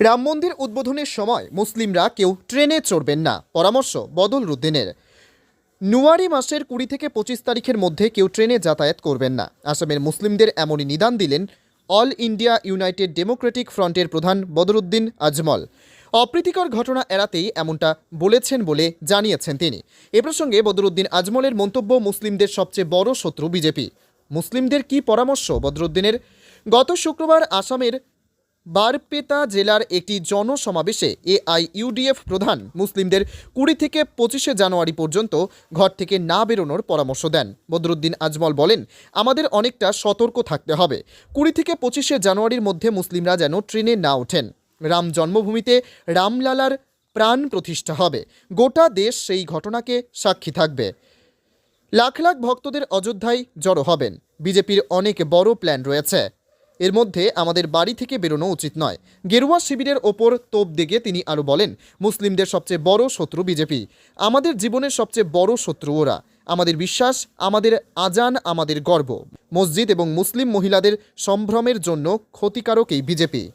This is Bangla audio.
রাম মন্দির উদ্বোধনের সময় মুসলিমরা কেউ ট্রেনে চড়বেন না। পরামর্শ বদলরুদ্দিনের নুয়ারি মাসের কুড়ি থেকে পঁচিশ তারিখের মধ্যে কেউ ট্রেনে যাতায়াত করবেন না। আসামের মুসলিমদের এমনই নিদান দিলেন অল ইন্ডিয়া ইউনাইটেড ডেমোক্রেটিক ফ্রন্টের প্রধান বদরুদ্দিন আজমল। অপ্রীতিকর ঘটনা এড়াতেই এমনটা বলেছেন বলে জানিয়েছেন তিনি। এ প্রসঙ্গে বদরুদ্দিন আজমলের মন্তব্য মুসলিমদের সবচেয়ে বড় শত্রু বিজেপি। মুসলিমদের কি পরামর্শ বদরুদ্দিনের? গত শুক্রবার আসামের বারপেতা জেলার একটি জনসমাবেশে এআইইউডিএফ প্রধান মুসলিমদের কুড়ি থেকে পঁচিশে জানুয়ারি পর্যন্ত ঘর থেকে না বেরোনোর পরামর্শ দেন। বদরুদ্দিন আজমল বলেন, আমাদের অনেকটা সতর্ক থাকতে হবে। কুড়ি থেকে পঁচিশে জানুয়ারির মধ্যে মুসলিমরা যেন ট্রেনে না ওঠেন। রাম জন্মভূমিতে রামলালার প্রাণ প্রতিষ্ঠা হবে। গোটা দেশ সেই ঘটনাকে সাক্ষী থাকবে। লাখ লাখ ভক্তদের অযোধ্যায় জড়ো হবেন। বিজেপির অনেক বড় প্ল্যান রয়েছে। এর মধ্যে আমাদের বাড়ি থেকে বেরোনো উচিত নয়। গেরুয়া শিবিরের ওপর তোপ দেগে তিনি আরও বলেন, মুসলিমদের সবচেয়ে বড় শত্রু বিজেপি। আমাদের জীবনের সবচেয়ে বড় শত্রু ওরা। আমাদের বিশ্বাস, আমাদের আজান, আমাদের গর্ব। মসজিদ এবং মুসলিম মহিলাদের সম্ভ্রমের জন্য ক্ষতিকারক এই বিজেপি।